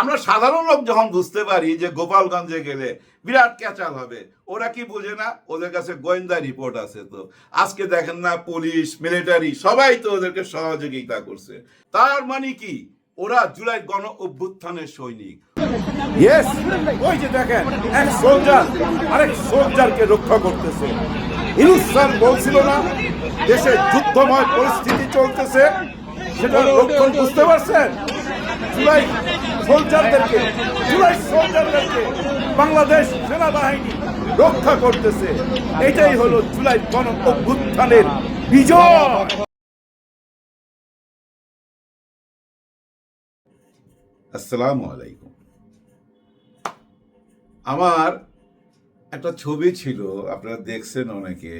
আমরা সাধারণ লোক যখন বুঝতে পারি যে গোপালগঞ্জে গেলে বিরাট ক্যাচাল হবে, ওরা কি বোঝে না? ওদের কাছে গোয়েন্দা রিপোর্ট আছে তো। আজকে দেখেন না, পুলিশ, মিলিটারি, সবাই তো ওদেরকে সহযোগিতা করছে। তার মানে কি? ওরা জুলাই গণ অভ্যুত্থানের সৈনিক। ইয়েস ওই যে দেখেন, এক সোলজার আরেক সোলজারকে রক্ষা করতেছে। স্যার বলছিল না, দেশে যুদ্ধময় পরিস্থিতি চলতেছে সেটা লক্ষণ বুঝতে পারছেন? জুলাই সোলজারদেরকে জুলাই সোলজারদেরকে বাংলাদেশ সেনাবাহিনী রক্ষা করতেছে। এটাই হলো জুলাই গণ অভ্যুত্থানের বিজয়। আসসালামু আলাইকুম। আমার একটা ছবি ছিল, আপনারা দেখছেন অনেকে।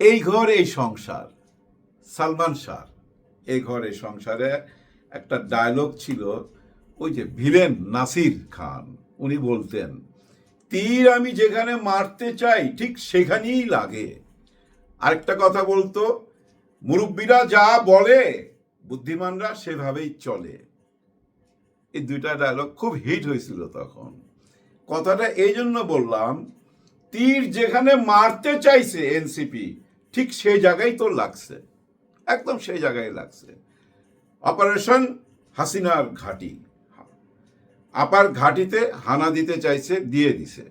এই ঘর, এই সংসার, সালমান শাহ, এই ঘর, এই সংসারে একটা ডায়লগ ছিল, ওই যে ভিলেন নাসির খান, উনি বলতেন, তীর আমি যেখানে মারতে চাই, ঠিক সেখানেই লাগে। আরেকটা কথা বলতো, মুরব্বীরা যা বলে, বুদ্ধিমানরা সেভাবেই চলে। এই দুইটা ডায়লগ খুব হিট হয়েছিল তখন। কথাটা এই জন্য বললাম, তীর যেখানে মারতে চাইছে এনসিপি, ঠিক সেই জায়গায় তো লাগছে, একদম সেই জায়গায় লাগছে। অপারেশন হাসিনার ঘাঁটি। আপার ঘাঁটিতে হানা দিতে চাইছে, দিয়ে দিছে।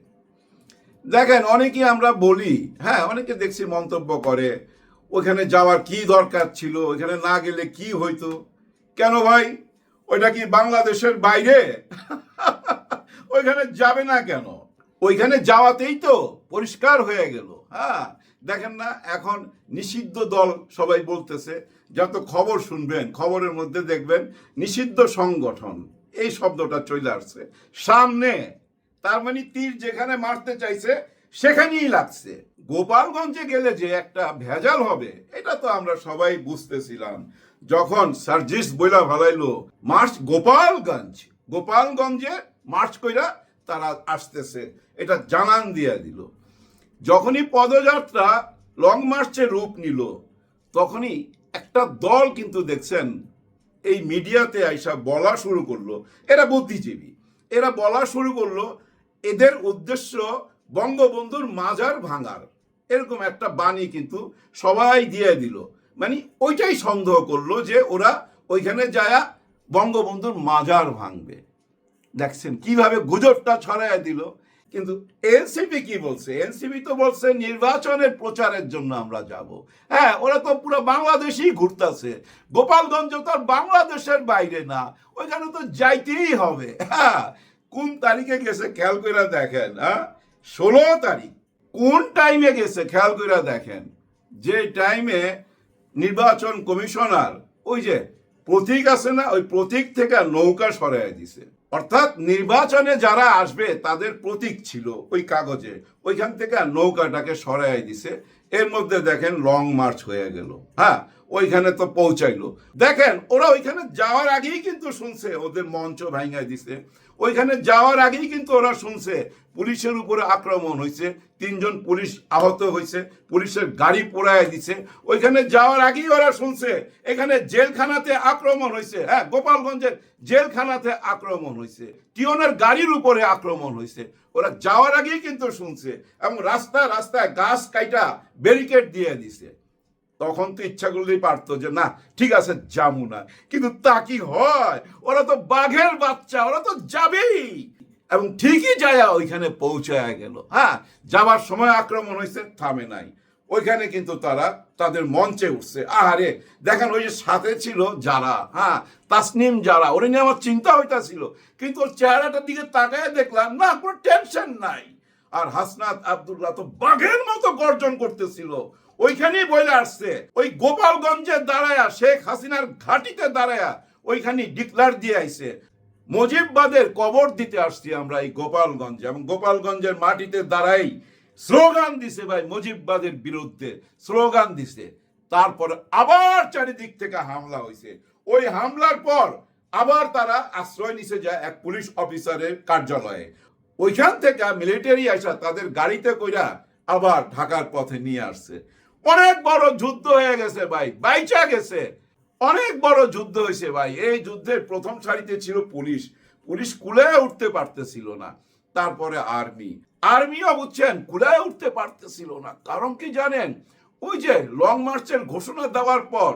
দেখেন, অনেকে আমরা বলি হ্যাঁ অনেকে দেখছি মন্তব্য করে, ওখানে যাওয়ার কি দরকার ছিল, ওখানে না গেলে কি হইতো? কেন ভাই? ওইটা কি বাংলাদেশের বাইরে? ওইখানে যাবে না কেন? ওইখানে যাওয়াতেই তো পরিষ্কার হয়ে গেল। হ্যাঁ দেখেন না, এখন নিষিদ্ধ দল সবাই বলতেছে যত খবর শুনবেন, খবরের মধ্যে দেখবেন নিষিদ্ধ সংগঠন। এই শব্দটা চলে আসছে। সামনে, তার মানে তীর যেখানে মারতে চাইছে, সেখানেই লাগছে। গোপালগঞ্জে গেলে যে একটা ভেজাল হবে, এটা তো আমরা সবাই বুঝতেছিলাম। যখন সার্জিস বইলা ভালাইলো, মার্চ গোপালগঞ্জ, গোপালগঞ্জে মার্চ কইরা তারা আসতেছে। এটা জানান দিয়ে দিল। যখনই পদযাত্রা লং মার্চে রূপ নিল, তখনই একটা দল কিন্তু দেখছেন, এই মিডিয়াতে আইসা বলা শুরু করল, এরা বুদ্ধিজীবী। এরা বলা শুরু করল, এদের উদ্দেশ্য বঙ্গবন্ধুর মাজার ভাঙার। এরকম একটা বাণী কিন্তু সবাই দিয়ে দিল। মানে ওইটাই সন্দেহ করল যে ওরা ওইখানে যায়া বঙ্গবন্ধুর মাজার ভাঙবে। দেখছেন কীভাবে গুজবটা ছড়াইয়া দিল। কিন্তু এনসিপি কি বলছে? এনসিপি তো বলছে নির্বাচনের প্রচারের জন্য আমরা যাব। হ্যাঁ ওরা তো পুরো বাংলাদেশেই ঘুরতেছে। গোপালগঞ্জ তো আর বাংলাদেশের বাইরে না, ওইখানে তো যাইতেই হবে। হ্যাঁ কোন তারিখে গেছে খেয়াল করে দেখেন হ্যাঁ? ষোলো তারিখ, কোন টাইমে গেছে খেয়াল করে দেখেন? যে টাইমে নির্বাচন কমিশনার, ওই যে প্রতীক আছে না, ওই প্রতীক থেকে নৌকা সরাই দিছে। অর্থাৎ নির্বাচনে যারা আসবে, তাদের প্রতীক ছিল ওই কাগজে। ওইখান থেকে আর নৌকাটাকে সরাই দিছে। এর মধ্যে দেখেন লং মার্চ হয়ে গেল। হ্যাঁ ওইখানে তো পৌঁছাইলো। দেখেন, ওরা ওইখানে যাওয়ার আগেই কিন্তু শুনছে, ওদের মঞ্চ ভাঙ্গাই দিছে। ওইখানে যাওয়ার আগেই কিন্তু ওরা শুনছে, পুলিশের উপরে আক্রমণ হয়েছে তিনজন পুলিশ আহত হয়েছে পুলিশের গাড়ি পোড়ায় দিছে। ওইখানে যাওয়ার আগেই ওরা শুনছে, এখানে জেলখানাতে আক্রমণ হয়েছে হ্যাঁ গোপালগঞ্জের জেলখানাতে আক্রমণ হয়েছে টিওনের গাড়ির উপরে আক্রমণ হয়েছে ওরা যাওয়ার আগেই কিন্তু শুনছে এবং রাস্তা রাস্তায় গাছ কাইটা ব্যারিকেড দিয়ে দিছে। তখন তো ইচ্ছা করলেই পারতো যে, না, ঠিক আছে, যাব না। কিন্তু তা কি হয়? ওরা তো বাঘের বাচ্চা, ওরা তো যাবেই। এবং ঠিকই যায় ওইখানে পৌঁছায় গেল। হ্যাঁ যাবার সময় আক্রমণ হয়েছে থামে নাই। ওইখানে কিন্তু তারা তাদের মঞ্চে উঠছে। আহারে, দেখেন ওই যে সাথে ছিল যারা হ্যাঁ তাসনিম যারা, ওরে নিয়ে আমার চিন্তা হইতাছিল। কিন্তু ওর চেহারাটার দিকে তাকায় দেখলাম, না, কোনো টেনশন নাই। আর হাসনাত আব্দুল্লাহ তো বাঘের মতো গর্জন করতেছিল। ওইখানেই বলে আসছে। ওই গোপালগঞ্জে দাঁড়ায়া, শেখ হাসিনার ঘাটিতে দাঁড়ায়া ওইখানে ডিক্লার দিয়ে আইছে। মুজিববাদের কবর দিতে আসছি আমরা এই গোপালগঞ্জে এবং গোপালগঞ্জের মাটিতে দাঁড়াই স্লোগান দিছে ভাই মুজিববাদের বিরুদ্ধে, স্লোগান দিছে। তারপর আবার চারিদিক থেকে হামলা হয়েছে ওই হামলার পর আবার তারা আশ্রয় নিছে যায় এক পুলিশ অফিসারের কার্যালয়ে। ওইখান থেকে মিলিটারি আসা তাদের গাড়িতে কইরা আবার ঢাকার পথে নিয়ে আসছে। অনেক বড় যুদ্ধ হয়ে গেছে ভাই, বাইচা গেছে। অনেক বড় যুদ্ধ হয়েছে ভাই। এই যুদ্ধের প্রথম সারিতে ছিল পুলিশ। পুলিশ কুলায় উঠতে পারতেছিল না। তারপরে আর্মি। আর্মিও বুঝছেন কুলায় উঠতে পারতেছিল না। কারণ কি জানেন? ওই যে লং মার্চের ঘোষণা দেওয়ার পর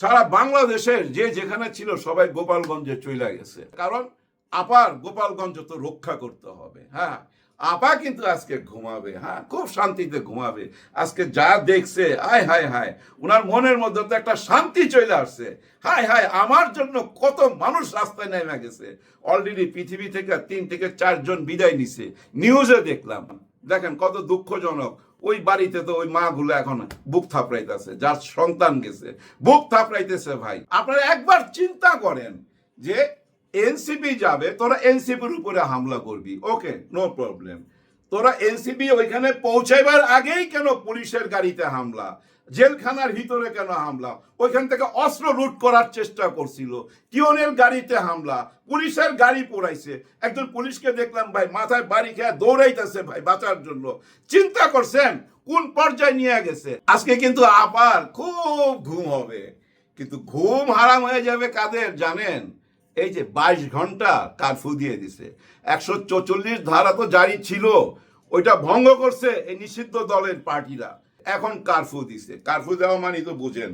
সারা বাংলাদেশের যে যেখানে ছিল সবাই গোপালগঞ্জে চলে গেছে। কারণ আপার গোপালগঞ্জ তো রক্ষা করতে হবে হ্যাঁ? আপা কিন্তু আজকে ঘুমাবে হ্যাঁ? খুব শান্তিতে ঘুমাবে। আজকে যা দেখছে আয় হায় হায় ওনার মনের মধ্যে তো একটা শান্তি চলে আসছে। হায় হায়, আমার জন্য কত মানুষ রাস্তায় নেমে গেছে। অলরেডি পৃথিবী থেকে তিন থেকে চারজন বিদায় নিছে। নিউজে দেখলাম। দেখেন কত দুঃখজনক। ওই বাড়িতে তো ওই মা গুলো এখন বুক থাপড়াইতেছে, যার সন্তান গেছে। বুক থাপড়াইতেছে ভাই। আপনারা একবার চিন্তা করেন যে এনসিপি যাবে, তোরা এনসিপির উপরে হামলা করবি। ওকে নো প্রবলেম তোরা এনসিপি ওইখানে পৌঁছাইবার আগেই কেন পুলিশের গাড়িতে হামলা? জেলখানার ভিতরে কেন হামলা? ওইখান থেকে অস্ত্র লুট করার চেষ্টা করছিল। কিয়নের গাড়িতে হামলা? পুলিশের গাড়ি পোড়াইছে। একজন পুলিশকে দেখলাম, ভাই, মাথায় বাড়ি খেয়ে দৌড়াইতেছে ভাই বাঁচার জন্য। চিন্তা করছেন, কোন পর্যায়ে নিয়ে গেছে? আজকে কিন্তু আবার খুব ঘুম হবে। কিন্তু ঘুম হারাম হয়ে যাবে কাদের জানেন? এই যে বাইশ ঘণ্টা কারফিউ দিয়ে দিছে। একশো চৌচল্লিশ ধারা তো জারি ছিল। ওইটা ভঙ্গ করছে এই নিষিদ্ধ দলের পার্টিরা। এখন কারফিউ দিছে। কারফিউ দেওয়া মানে তো বুঝেন,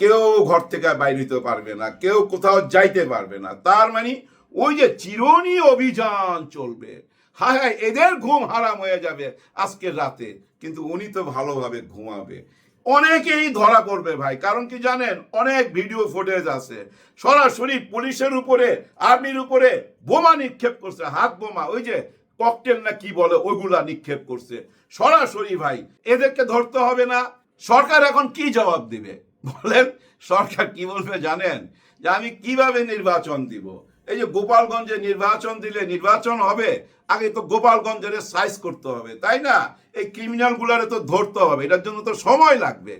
কেউ ঘর থেকে বাইরে হতে পারবে না, কেউ কোথাও যাইতে পারবে না। তার মানে ওই যে চিরনি অভিযান চলবে। হায় হায়, এদের ঘুম হারাম হয়ে যাবে আজকের রাতে। কিন্তু উনি তো ভালোভাবে ঘুমাবে। অনেকেই ধরা পড়বে ভাই। কারণ কি জানেন? অনেক ভিডিও ফুটেজ আছে। সরাসরি পুলিশের উপরে, আর্মির উপরে বোমা নিক্ষেপ করছে, হাত বোমা। ওই যে ককটেল না কি বলে, ওইগুলা নিক্ষেপ করছে। সরাসরি ভাই, এদেরকে ধরতে হবে না। সরকার এখন কি জবাব দিবে? বলেন, সরকার কি বলবে জানেন? যে আমি কীভাবে নির্বাচন দিব? এই যে গোপালগঞ্জে নির্বাচন দিলে নির্বাচন হবে, আগে তো গোপালগঞ্জের সাইজ করতে হবে, তাই না? এই ক্রিমিনাল গুলারে তো ধরতে হবে, এটার জন্য তো সময় লাগবে।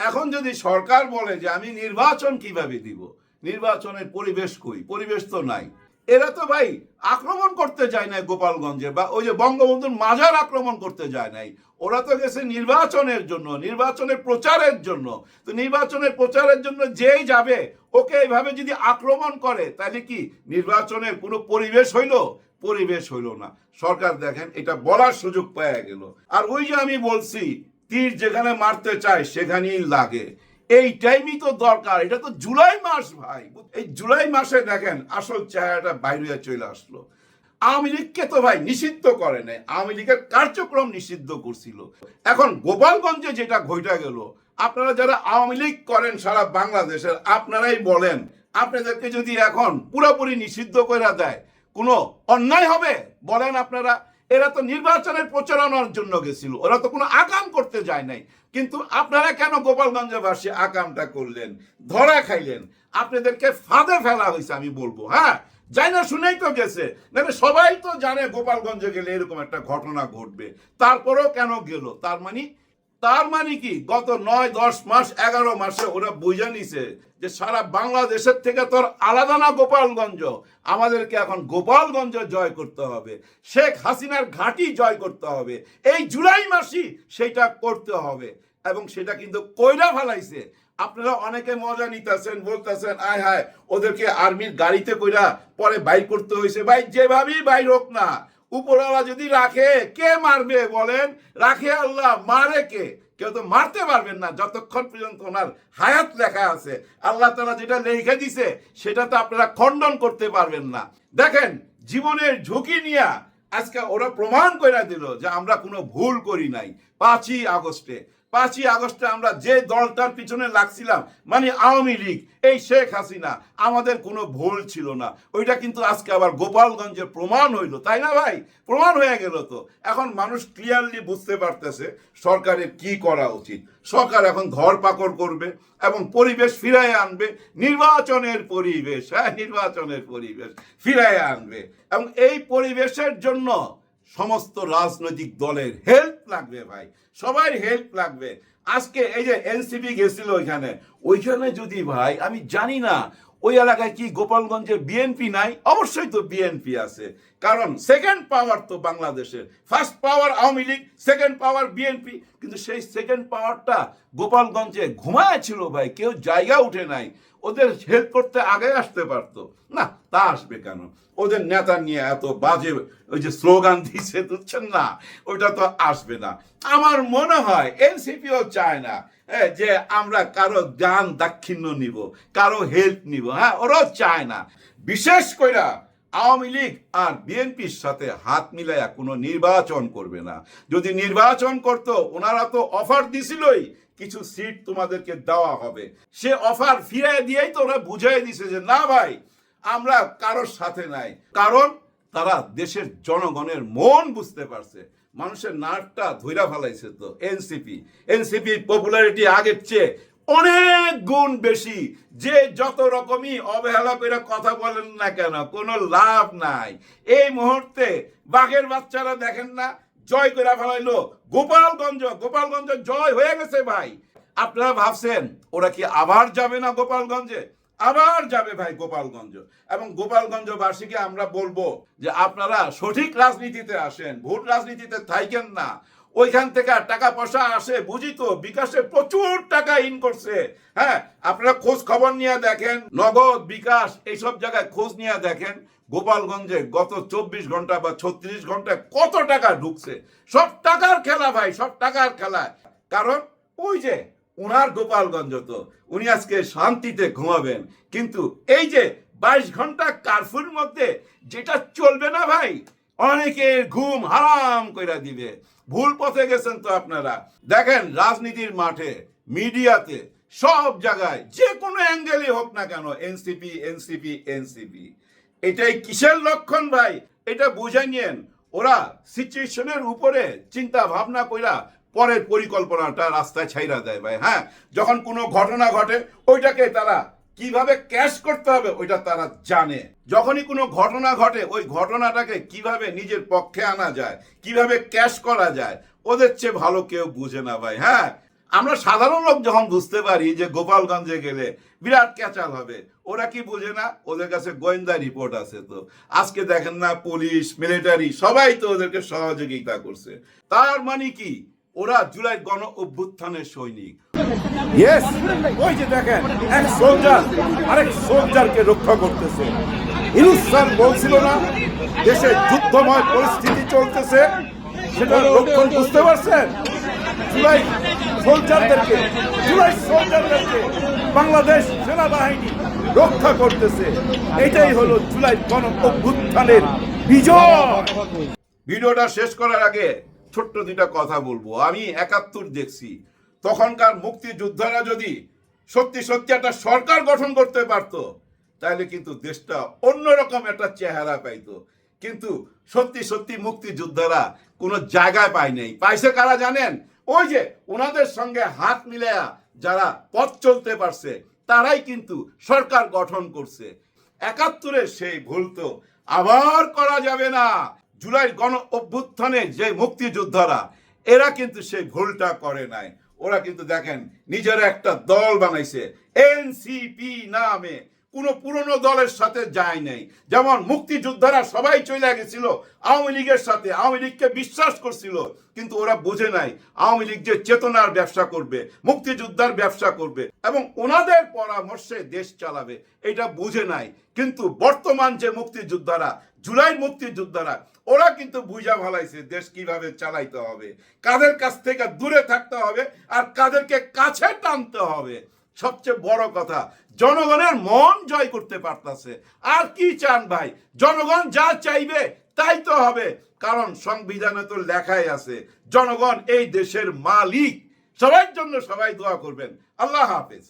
এখন যদি সরকার বলে যে আমি নির্বাচন কীভাবে দিব? নির্বাচনের পরিবেশ কই? পরিবেশ তো নাই। এরা তো ভাই আক্রমণ করতে যায় নাই গোপালগঞ্জে বা ওই যে বঙ্গবন্ধুর মাজার আক্রমণ করতে যায় নাই। ওরা তো গেছে নির্বাচনের জন্য, নির্বাচনের প্রচারের জন্য। তো নির্বাচনের প্রচারের জন্য যেই যাবে, ওকে এইভাবে যদি আক্রমণ করে, তাহলে কি নির্বাচনের কোনো পরিবেশ হইল? পরিবেশ হইল না। সরকার দেখেন, এটা বলার সুযোগ পাওয়া গেল। আর ওই যে আমি বলছি, তীর যেখানে মারতে চায়, সেখানেই লাগে। এই টাইমই তো দরকার। এটা তো জুলাই মাস ভাই। এই জুলাই মাসে দেখেন আসল চেহারাটা বাইরে চলে আসলো। আওয়ামী লীগকে তো ভাই নিষিদ্ধ করে নাই। আওয়ামী লীগের কার্যক্রম নিষিদ্ধ করছিল। এখন গোপালগঞ্জে যেটা ঘইটা গেল, আপনারা যারা আওয়ামী লীগ করেন সারা বাংলাদেশের, আপনারাই বলেন, আপনাদেরকে যদি এখন পুরোপুরি নিষিদ্ধ করে দেয়, কোনো অন্যায় হবে? বলেন আপনারা। এরা তো নির্বাচনের প্রচারণার জন্য গেছিল। ওরা তো কোনো আকাম করতে যায় নাই। কিন্তু আপনারা কেন গোপালগঞ্জে বাসী আকামটা করলেন? ধরা খাইলেন। আপনাদেরকে ফাঁদে ফেলা হয়েছে, আমি বলব হ্যাঁ? যাই না শুনেই তো গেছে। মানে সবাই তো জানে গোপালগঞ্জে গেলে এরকম একটা ঘটনা ঘটবে। তারপরেও কেন গেল? তার মানে তার মানে কি? গত নয়, দশ মাস, এগারো মাসে ওরা বুঝে নিছে যে সারা বাংলাদেশের থেকে তোর আলাদা না গোপালগঞ্জ। আমাদেরকে এখন গোপালগঞ্জ জয় করতে হবে। শেখ হাসিনার ঘাঁটি জয় করতে হবে। এই জুলাই মাসই সেটা করতে হবে। এবং সেটা কিন্তু কইরা ফেলাইছে। আপনারা অনেকে মজা নিতেছেন, বলতেছেন, আয় হায়, ওদেরকে আর্মির গাড়িতে কইরা পরে বাইর করতে হয়েছে ভাই, যেভাবেই বাইর হোক না উপরওয়ালা যদি রাখে, কে মারবে বলেন? রাখে আল্লাহ, মারে কে? কেউ তো মারতে পারবেন না, যতক্ষণ পর্যন্ত ওনার হায়াত লেখা আছে। আল্লাহ তারা যেটা লিখে দিছে, সেটা তো আপনারা খণ্ডন করতে পারবেন না। দেখেন, জীবনের ঝুঁকি নিয়ে আজকে ওরা প্রমাণ করে দিল যে আমরা কোনো ভুল করি নাই, পাঁচই আগস্টে। পাঁচই আগস্টে আমরা যে দলটার পিছনে লাগছিলাম মানে আওয়ামী লীগ, এই শেখ হাসিনা, আমাদের কোনো ভুল ছিল না। ওইটা কিন্তু আজকে আবার গোপালগঞ্জে প্রমাণ হইল, তাই না ভাই? প্রমাণ হয়ে গেল তো। এখন মানুষ ক্লিয়ারলি বুঝতে পারতেছে সরকারের কি করা উচিত। সরকার এখন ধরপাকড় করবে এবং পরিবেশ ফিরায় আনবে, নির্বাচনের পরিবেশ হ্যাঁ নির্বাচনের পরিবেশ ফিরায় আনবে। এবং এই পরিবেশের জন্য সমস্ত রাজনৈতিক দলের হেল্প লাগবে ভাই। সবার হেল্প লাগবে। আজকে এই যে এনসিপি গেছিল ওইখানে ওইখানে যদি ভাই, আমি জানি না ওই এলাকায় কি গোপালগঞ্জে বিএনপি নাই? অবশ্যই তো বিএনপি আছে। কারণ সেকেন্ড পাওয়ার তো বাংলাদেশের। First power Awami League second power BNP কিন্তু সেই সেকেন্ড পাওয়ারটা গোপালগঞ্জে ঘুমায় ছিল ভাই, কেউ জায়গা উঠে নাই। ওদের হেল্প করতে আগে আসতে পারতো। না, তা আসবে কেন? ওদের নেতা নিয়ে এত বাজে ওই যে স্লোগান দিচ্ছে বুঝছেন না? ওইটা তো আসবে না। আমার মনে হয় এনসিপিও চায় না যে আমরা কারও দান দাক্ষিণ্য নিব, কারও হেল্প নিব হ্যাঁ ওরাও চায় না। বিশেষ কইরা আওয়ামী লীগ আর বিএনপির সাথে হাত মিলাইয়া কোনো নির্বাচন করবে না। যদি নির্বাচন করতো, ওনারা তো অফার দিছিলই কিছু সিট তোমাদেরকে দেওয়া হবে। সে অফার ফিরিয়ে দিয়েই তো ওরা বুঝাই দিছে যে, না ভাই, আমরা কারোর সাথে নাই। কারণ তারা দেশের জনগণের মন বুঝতে পারছে। মানুষের নাটটা ধৈরা ফেলাইছে তো এনসিপি এনসিপি পপুলারিটি আগের চেয়ে অনেক গুণ বেশি। যে যত রকমই অবহেলা করে কথা বলেন না কেন, কোনো লাভ নাই। এই মুহূর্তে বাঘের বাচ্চারা দেখেন না জয় করে ফেলাইলো। গোপালগঞ্জ গোপালগঞ্জ জয় হয়ে গেছে ভাই। আপনারা ভাবছেন, ওরা কি আবার যাবে না গোপালগঞ্জে? আবার যাবে ভাই গোপালগঞ্জ। এবং গোপালগঞ্জ বার্ষিকী আমরা বলব যে আপনারা সঠিক রাজনীতিতে আসেন ভোট রাজনীতিতে থাইকেন না। ওইখান থেকে টাকা পয়সা আসে, বুঝি তো? বিকাশে প্রচুর টাকা ইন করছে। হ্যাঁ আপনারা খোঁজ খবর নিয়ে দেখেন, নগদ, বিকাশ, এইসব জায়গায় খোঁজ নিয়ে দেখেন, গোপালগঞ্জে গত চব্বিশ ঘণ্টা বা ছত্রিশ ঘন্টায় কত টাকা ঢুকছে? সব টাকার খেলা ভাই, সব টাকার খেলা। কারণ ওই যে ওনার গোপালগঞ্জ তো, উনি আজকে শান্তিতে ঘুমাবেন। কিন্তু এই যে, বাইশ ঘণ্টা কারফুর মধ্যে, যেটা চলবে না ভাই অনেকের ঘুম হারাম কইরা দিবে। ভুল পথে গেছেন তো আপনারা। দেখেন, রাজনীতির মাঠে, মিডিয়াতে, সব জায়গায়, যে কোনো অ্যাঙ্গেলে হোক না কেন, এনসিপি এনসিপি এনসিপি। এটাই কিসের লক্ষণ ভাই? এটা বুঝে নিয়েন, ওরা সিচুয়েশনের উপরে চিন্তা ভাবনা কইরা পরের পরিকল্পনাটা রাস্তায় ছাইরা দেয় ভাই হ্যাঁ? যখন কোনো ঘটনা ঘটে, ওইটাকে তারা কীভাবে ক্যাশ করতে হবে, ওইটা তারা জানে। যখনই কোনো ঘটনা ঘটে, ওই ঘটনাটাকে কীভাবে নিজের পক্ষে আনা যায়, কীভাবে ক্যাশ করা যায়, ওদের চেয়ে ভালো কেউ বুঝে না ভাই হ্যাঁ? আমরা সাধারণ লোক যখন বুঝতে পারি যে গোপালগঞ্জে গেলে বিরাট ক্যাচাল হবে, ওরা কি বুঝে না? ওদের কাছে গোয়েন্দা রিপোর্ট আছে তো। আজকে দেখেন না, পুলিশ, মিলিটারি, সবাই তো ওদেরকে সহযোগিতা করছে। তার মানে কি? ওরা জুলাই গণ অভ্যুত্থানের সৈনিক। ওই যে দেখেন, এক সোলজার আরেক সোলজারকে রক্ষা করতেছে। বলছিল না, দেশে যুদ্ধময় পরিস্থিতি চলতেছে লক্ষণ বুঝতে পারছেন? বাংলাদেশ সেনাবাহিনী রক্ষা করতেছে। এটাই হলো জুলাই গণ অভ্যুত্থানের বিজয়। ভিডিওটা শেষ করার আগে ছোট্ট দুইটা কথা বলব। আমি একাত্তর দেখছি। তখনকার মুক্তিযোদ্ধারা যদি সত্যি সত্যি একটা সরকার গঠন করতে পারতো, তাহলে কিন্তু দেশটা অন্যরকম একটা চেহারা পাইতো। কিন্তু সত্যি সত্যি মুক্তিযোদ্ধারা কোনো জায়গায় পায় নাই। পাইছে কারা জানেন? ওই যে ওনাদের সঙ্গে হাত মিলায়া যারা পথ চলতে পারছে, তারাই কিন্তু সরকার গঠন করছে। একাত্তরের সেই ভুল তো আবার করা যাবে না। জুলাই গণ অভ্যুত্থানে যে মুক্তিযোদ্ধারা, এরা কিন্তু সেই ভুলটা করে নাই। ওরা কিন্তু দেখেন, নিজের একটা দল বানাইছে। এনসিপি নামে। কোনো পুরনো দলের সাথে যায় নাই। যেমন মুক্তিযোদ্ধারা সবাই চলে গেছিল আওয়ামী লীগের সাথে, আওয়ামী লীগকে বিশ্বাস করছিল, কিন্তু ওরা বুঝে নাই আওয়ামী লীগ যে চেতনার ব্যবসা করবে, মুক্তিযোদ্ধার ব্যবসা করবে এবং ওনাদের পরামর্শে দেশ চালাবে, এটা বুঝে নাই। কিন্তু বর্তমান যে মুক্তিযোদ্ধারা, জুলাই মুক্তিযোদ্ধারা ওরা কিন্তু বুঝা ভালাইছে দেশ কীভাবে চালাইতে হবে, কাদের কাছ থেকে দূরে থাকতে হবে আর কাদেরকে কাছে টানতে হবে। সবচেয়ে বড় কথা, জনগণের মন জয় করতে পারতাছে। আর কি চান ভাই? জনগণ যা চাইবে তাই তো হবে। কারণ সংবিধানে তো লেখাই আছে, জনগণ এই দেশের মালিক। সবার জন্য সবাই দোয়া করবেন। আল্লাহ হাফেজ।